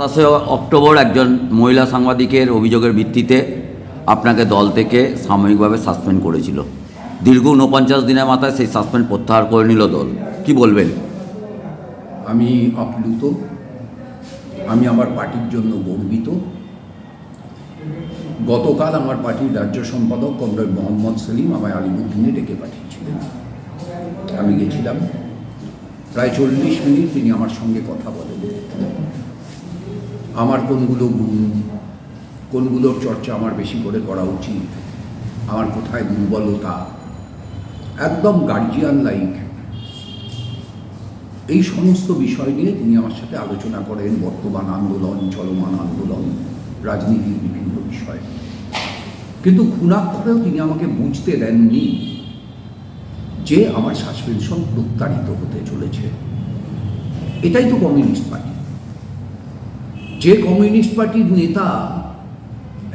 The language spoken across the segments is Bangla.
সাতাশে অক্টোবর একজন মহিলা সাংবাদিকের অভিযোগের ভিত্তিতে আপনাকে দল থেকে সাময়িকভাবে সাসপেন্ড করেছিল। দীর্ঘ ঊনপঞ্চাশ দিনের মাথায় সেই সাসপেন্ড প্রত্যাহার করে নিল দল। কি বলবেন? আমি আপ্লুত আমি আমার পার্টির জন্য গর্বিত। গতকাল আমার পার্টির রাজ্য সম্পাদক কমরেড মোহাম্মদ সেলিম আমায় আলিমুদ্দিনে ডেকে পাঠিয়েছিলেন। আমি গেছিলাম। প্রায় চল্লিশ মিনিট তিনি আমার সঙ্গে কথা বলেন। আমার কোনগুলো গুণ, কোনগুলোর চর্চা আমার বেশি করে করা উচিত, আমার কোথায় দুর্বলতা? একদম গার্জিয়ান লাইক এই সমস্ত বিষয় নিয়ে তিনি আমার সাথে আলোচনা করেন বর্তমান আন্দোলন, চলমান আন্দোলন, রাজনীতির বিভিন্ন বিষয়। কিন্তু খুনাক্ষরেও তিনি আমাকে বুঝতে দেননি যে আমার সাসপেনশন প্রত্যারিত হতে চলেছে। এটাই তো কমিউনিস্ট পার্টি যে কমিউনিস্ট পার্টির নেতা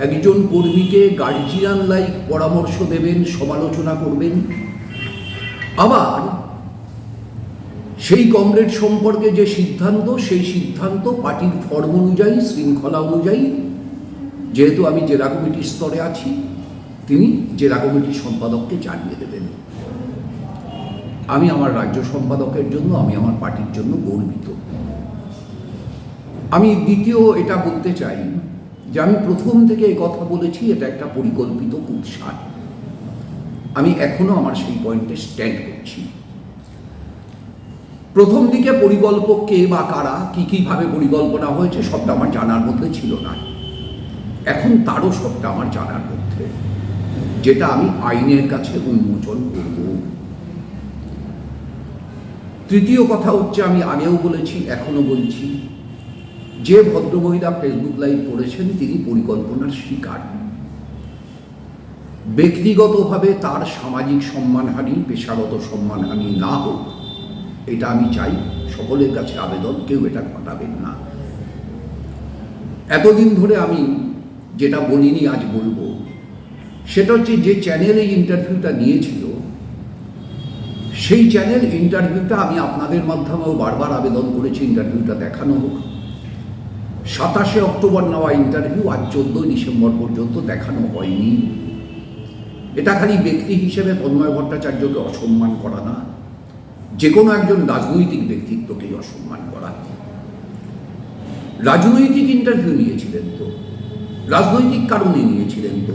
একজন কর্মীকে গার্জিয়ান লাইক পরামর্শ দেবেন, সমালোচনা করবেন, আবার সেই কমরেড সম্পর্কে যে সিদ্ধান্ত, সেই সিদ্ধান্ত পার্টির ফর্ম অনুযায়ী, শৃঙ্খলা অনুযায়ী, যেহেতু আমি জেলা কমিটির স্তরে আছি, তিনি জেলা কমিটির সম্পাদককে জানিয়ে দেবেন। আমি আমার রাজ্য সম্পাদকের জন্য, আমি আমার পার্টির জন্য গর্বিত। আমি দ্বিতীয় এটা বলতে চাই যে আমি প্রথম থেকে এই কথা বলেছি, এটা একটা পরিকল্পিত কুৎসার আমি এখনও আমার সেই পয়েন্টে স্ট্যান্ড করছি। প্রথম দিকে পরিকল্পক কে বা কারা, কি কীভাবে পরিকল্পনা হয়েছে, সবটা আমার জানার মধ্যে ছিল না। এখন তারও সবটা আমার জানার মধ্যে, যেটা আমি আইনের কাছে উন্মোচন করব। তৃতীয় কথা হচ্ছে, আমি আগেও বলেছি, এখনও বলছি যে ভদ্রমহিলা ফেসবুক লাইভ করেছেন, তিনি পরিকল্পনার শিকার। ব্যক্তিগতভাবে তার সামাজিক সম্মানহানি, পেশাগত সম্মানহানি না হোক, এটা আমি চাই। সকলের কাছে আবেদন, কেউ এটা ঘটাবেন না। এতদিন ধরে আমি যেটা বলিনি, আজ বলব। সেটা হচ্ছে যে চ্যানেল এই ইন্টারভিউটা নিয়েছিল, সেই চ্যানেল ইন্টারভিউটা আমি আপনাদের মাধ্যমেও বারবার আবেদন করেছি ইন্টারভিউটা দেখানো হোক। সাতাশে অক্টোবর নেওয়া ইন্টারভিউ আজ চোদ্দোই ডিসেম্বর পর্যন্ত দেখানো হয়নি। এটা খালি ব্যক্তি হিসেবে তন্ময় ভট্টাচার্যকে অসম্মান করা না যে কোনো একজন রাজনৈতিক ব্যক্তিত্বকেই অসম্মান করা। রাজনৈতিক ইন্টারভিউ নিয়েছিলেন তো, রাজনৈতিক কারণে নিয়েছিলেন তো।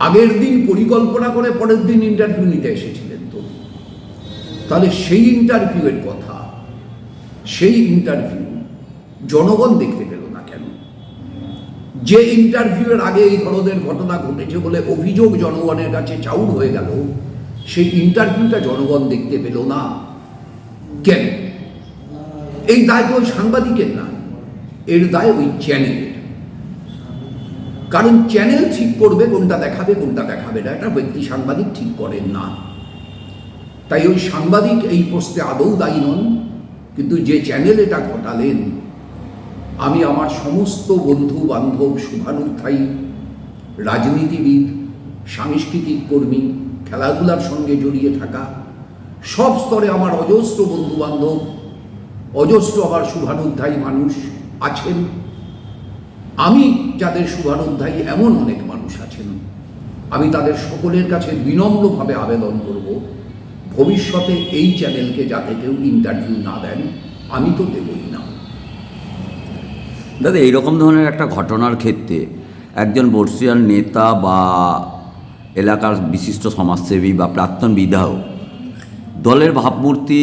আগের দিন পরিকল্পনা করে পরের দিন ইন্টারভিউ নিতে এসেছিলেন তো। তাহলে সেই ইন্টারভিউয়ের কথা সেই ইন্টারভিউ জনগণ দেখতে পেল না কেন? যে ইন্টারভিউয়ের আগে এই ধরনের ঘটনা ঘটেছে বলে অভিযোগ জনগণের কাছে চাউর হয়ে গেল, সেই ইন্টারভিউটা জনগণ দেখতে পেল না কেন? এই দায় তো সাংবাদিকের না, এর দায় ওই চ্যানেলের কারণ চ্যানেল ঠিক করবে, কোনটা দেখাবে কোনটা দেখাবে না, এটা ব্যক্তি সাংবাদিক ঠিক করেন না। তাই ওই সাংবাদিক এই প্রশ্নে আদৌ দায়ী নন। কিন্তু যে চ্যানেল এটা ঘটালেন, আমি আমার সমস্ত বন্ধু বান্ধব শুভানুধ্যায়ী, রাজনীতিবিদ, সাংস্কৃতিক কর্মী, খেলাধুলার সঙ্গে জড়িয়ে থাকা, সব স্তরে আমার অজস্র বন্ধু বান্ধব অজস্র আমার শুভানুধ্যায়ী মানুষ আছেন। আমি যাদের শুভানুধ্যায়ী এমন অনেক মানুষ আছেন, আমি তাদের সকলের কাছে বিনম্রভাবে আবেদন করব। ভবিষ্যতে এই চ্যানেলকে যাতে কেউ ইন্টারভিউ না দেন আমি তো দেবই না। দাদা এইরকম ধরনের একটা ঘটনার ক্ষেত্রে একজন বর্ষিয়ান নেতা বা এলাকার বিশিষ্ট সমাজসেবী বা প্রাক্তন বিধায়ক দলের ভাবমূর্তি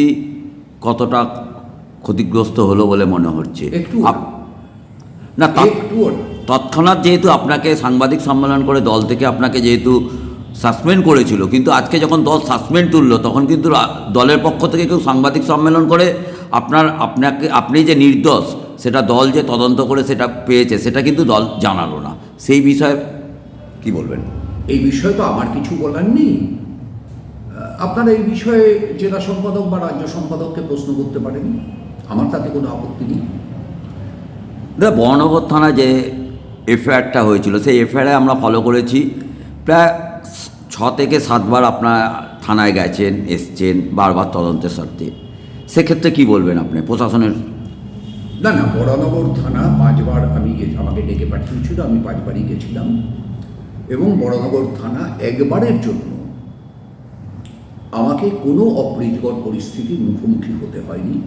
কতটা ক্ষতিগ্রস্ত হলো বলে মনে হচ্ছে? একটু না তৎক্ষণাৎ যেহেতু আপনাকে সাংবাদিক সম্মেলন করে দল থেকে আপনাকে যেহেতু সাসপেন্ড করেছিল। কিন্তু আজকে যখন দল সাসপেন্ড তুললো তখন কিন্তু দলের পক্ষ থেকে কেউ সাংবাদিক সম্মেলন করে আপনার আপনাকে আপনি যে নির্দোষ সেটা দল যে তদন্ত করে সেটা পেয়েছে সেটা কিন্তু দল জানালো না। সেই বিষয়ে কি বলবেন? এই বিষয়ে তো আমার কিছু বলার নেই। আপনারা এই বিষয়ে জেলা সম্পাদক বা রাজ্য সম্পাদককে প্রশ্ন করতে পারেন? আমার তাতে কোনো আপত্তি নেই। দাদা বর্ণগর থানায় যে এফআইআরটা হয়েছিল সেই এফআইআরে আমরা ফলো করেছি। প্রায় থেকে সাতবার আপনার থানায় গেছেন, এসছেন, বারবার তদন্তের স্বার্থে। সেক্ষেত্রে কি বলবেন আপনি, প্রশাসনের? না না বরানগর থানা পাঁচবার আমি আমাকে ডেকে পাঠিয়েছিল, আমি পাঁচবারই গেছিলাম। এবং বরানগর থানা একবারের জন্য আমাকে কোনো অপ্রীতিকর পরিস্থিতির মুখোমুখি হতে হয়নি।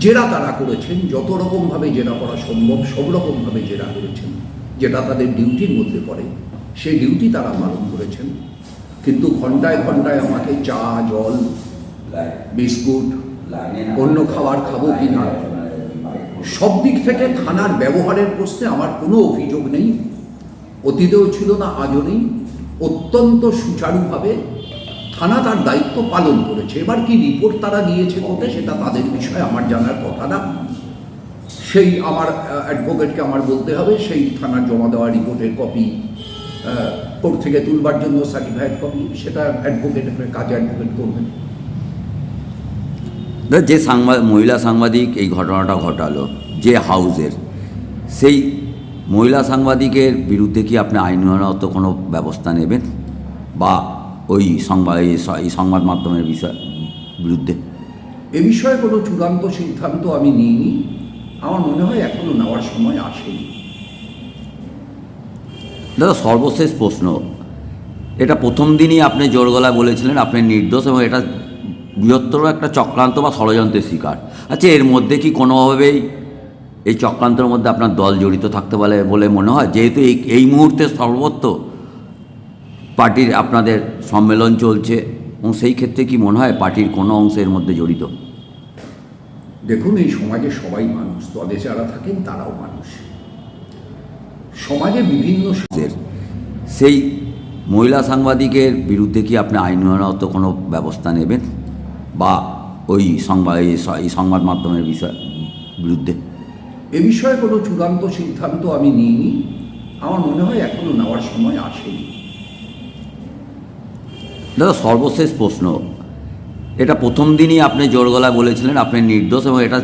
জেরা তারা করেছেন, যত রকমভাবে জেরা করা সম্ভব, সব রকমভাবে জেরা করেছেন, যেটা তাদের ডিউটির মধ্যে পড়ে, সেই ডিউটি তারা পালন করেছেন। কিন্তু ঘন্টায় ঘন্টায় আমাকে চা, জল, বিস্কুট, অন্য খাবার খাব কি না? সব দিক থেকে থানার ব্যবহারের প্রশ্নে আমার কোনো অভিযোগ নেই। অতীতেও ছিল না, আজও নেই। অত্যন্ত সুচারুভাবে থানা তার দায়িত্ব পালন করেছে। এবার কি রিপোর্ট তারা দিয়েছে কোর্টে, সেটা তাদের বিষয়ে আমার জানার কথা না। সেই আমার অ্যাডভোকেটকে আমার বলতে হবে। সেই থানার জমা দেওয়া রিপোর্টের কপি কোর্ট থেকে তুলবার জন্য সার্টিফাইড কপি সেটা অ্যাডভোকেট কাজে অ্যাডভোকেট করবেন। যে সাংবাদ মহিলা সাংবাদিক এই ঘটনাটা ঘটালো যে হাউজের সেই মহিলা সাংবাদিকের বিরুদ্ধে কি আপনি আইনত কোনো ব্যবস্থা নেবেন? বা ওই সংবাদ এই সংবাদ মাধ্যমের বিষয় বিরুদ্ধে? এ বিষয়ে কোনো চূড়ান্ত সিদ্ধান্ত আমি নিইনি। আমার মনে হয় এখনও নেওয়ার সময় আসেনি। দাদা, সর্বশেষ প্রশ্ন। এটা প্রথম দিনই আপনি জোর গলায় বলেছিলেন, আপনি নির্দোষ এবং এটা বৃহত্তর একটা চক্রান্ত বা ষড়যন্ত্রের শিকার। আচ্ছা এর মধ্যে কি কোনোভাবেই এই চক্রান্তের মধ্যে আপনার দল জড়িত থাকতে পারে বলে মনে হয়? যেহেতু এই এই মুহূর্তে সর্বত্র পার্টির আপনাদের সম্মেলন চলছে, এবং সেই ক্ষেত্রে কি মনে হয় পার্টির কোনো অংশের মধ্যে জড়িত? দেখুন, এই সমাজে সবাই মানুষ দলে যারা থাকেন তারাও মানুষ। সমাজে বিভিন্ন সেই মহিলা সাংবাদিকের বিরুদ্ধে কি আপনি আইনত কোনো ব্যবস্থা নেবেন? বা ওই সংবাদ এই এই সংবাদ মাধ্যমের বিষয় বিরুদ্ধে? এ বিষয়ে কোনো চূড়ান্ত সিদ্ধান্ত আমি নিইনি। আমার মনে হয় এখনও নেওয়ার সময় আসেনি। দাদা সর্বশেষ প্রশ্ন। এটা প্রথম দিনই আপনি জোর গলায় বলেছিলেন আপনি নির্দোষ এবং এটা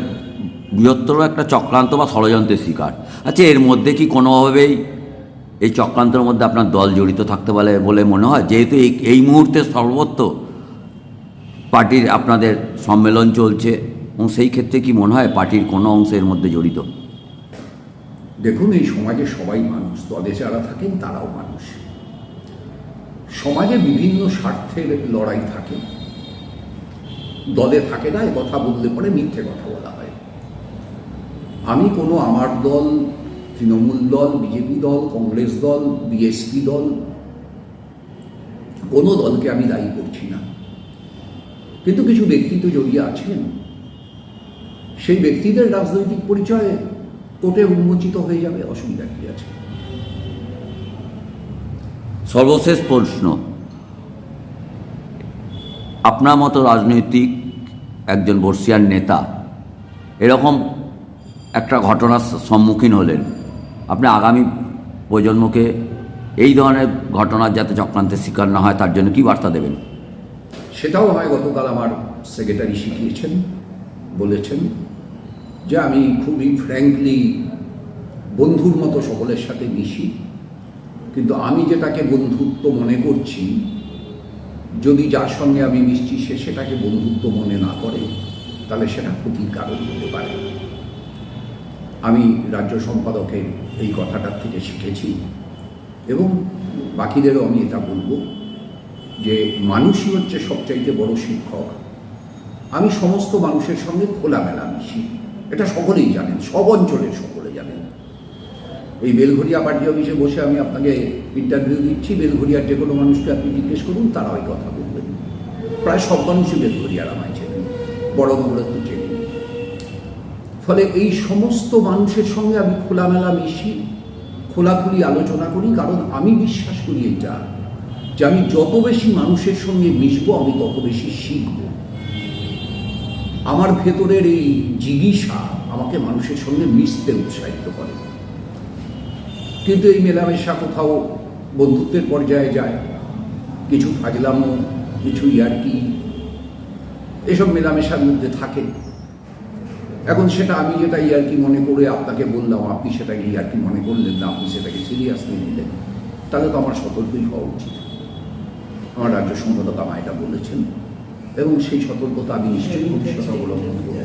বৃহত্তর একটা চক্রান্ত বা ষড়যন্ত্রের শিকার। আচ্ছা এর মধ্যে কি কোনোভাবেই এই চক্রান্তের মধ্যে আপনার দল জড়িত থাকতে পারে বলে মনে হয়? যেহেতু এই এই মুহূর্তে সর্বত্র পার্টির আপনাদের সম্মেলন চলছে, এবং সেই ক্ষেত্রে কি মনে হয় পার্টির কোনো অংশের মধ্যে জড়িত? দেখুন, এই সমাজে সবাই মানুষ, দলে যারা থাকেন তারাও মানুষ। সমাজে বিভিন্ন স্বার্থের লড়াই থাকে। দলে থাকে না কথা বললে পরে মিথ্যে কথা বলা হয়। আমি কোনো আমার দল, তৃণমূল দল, বিজেপি দল, কংগ্রেস দল, বিএসপি দল, কোনো দলকে আমি দায়ী করছি না। কিন্তু কিছু ব্যক্তি তো জড়িয়ে আছেন। সেই ব্যক্তিদের রাজনৈতিক পরিচয় কোর্টে উন্মোচিত হয়ে যাবে অসুবিধা কি আছে? সর্বশেষ প্রশ্ন। আপনার মতো রাজনৈতিক একজন বর্ষিয়ান নেতা এরকম একটা ঘটনার সম্মুখীন হলেন। আপনি আগামী প্রজন্মকে এই ধরনের ঘটনার যাতে চক্রান্তের শিকার না হয়, তার জন্য কি বার্তা দেবেন? সেটাও আমায় গতকাল আমার সেক্রেটারি শিখিয়েছেন, বলেছেন যে আমি খুবই ফ্র্যাঙ্কলি বন্ধুর মতো সকলের সাথে মিশি। কিন্তু আমি যেটাকে বন্ধুত্ব মনে করছি, যদি যার সঙ্গে আমি মিশছি সে সেটাকে বন্ধুত্ব মনে না করে, তাহলে সেটা ক্ষতির কারণ হতে পারে। আমি রাজ্য সম্পাদকের এই কথাটার থেকে শিখেছি। এবং বাকিদেরও আমি এটা বলব যে মানুষই হচ্ছে সবচাইতে বড় শিক্ষক। আমি সমস্ত মানুষের সঙ্গে খোলামেলা মিশি এটা সকলেই জানেন, সব অঞ্চলের সকলে জানেন। এই বেলঘরিয়া পার্টি অফিসে বসে আমি আপনাকে ইন্টারভিউ দিচ্ছি বেলঘরিয়ার যে কোনো মানুষকে আপনি জিজ্ঞেস করুন, তারা ওই কথা বলবেন। প্রায় সব মানুষই বেলঘরিয়ার আমায় চেনেন। বড় নগরের তো ফলে এই সমস্ত মানুষের সঙ্গে আমি খোলামেলা মিশি, খোলাখুলি আলোচনা করি, কারণ আমি বিশ্বাস করি এটা, যে আমি যত বেশি মানুষের সঙ্গে মিশবো, আমি তত বেশি শিখব। আমার ভেতরের এই জিজ্ঞাসা আমাকে মানুষের সঙ্গে মিশতে উৎসাহিত করে। কিন্তু এই মেলামেশা কোথাও বন্ধুত্বের পর্যায়ে যায়, কিছু ফাজলামো, কিছু ইয়ার্কি, এসব মেলামেশার মধ্যে থাকে। এখন সেটা আমি যেটা ইয়ার্কি মনে করে আপনাকে বললাম আপনি সেটাকে ইয়ার্কি মনে করলেন না আপনি সেটাকে সিরিয়াসলি নিলেন তাহলে তো আমার সতর্কই হওয়া উচিত। আমার রাজ্য সম্পাদক আমায় এটা বলেছেন এবং সেই সতর্কতা আমি নিশ্চয়ই ভবিষ্যতে অবলম্বন করব।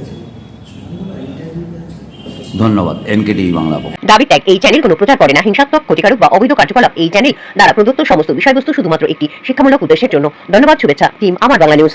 ধন্যবাদ এনকেটিভি বাংলা দাবি ত্যাগ এই চ্যানেল কোনো প্রচার করে না হিংসাত্মক ক্ষতিকারক বা অবৈধ কার্যকলাপ এই চ্যানেল দ্বারা প্রদত্ত সমস্ত বিষয়বস্তু শুধুমাত্র একটি শিক্ষামূলক উদ্দেশ্যের জন্য। ধন্যবাদ শুভেচ্ছা টিম আমার বাংলা নিউজ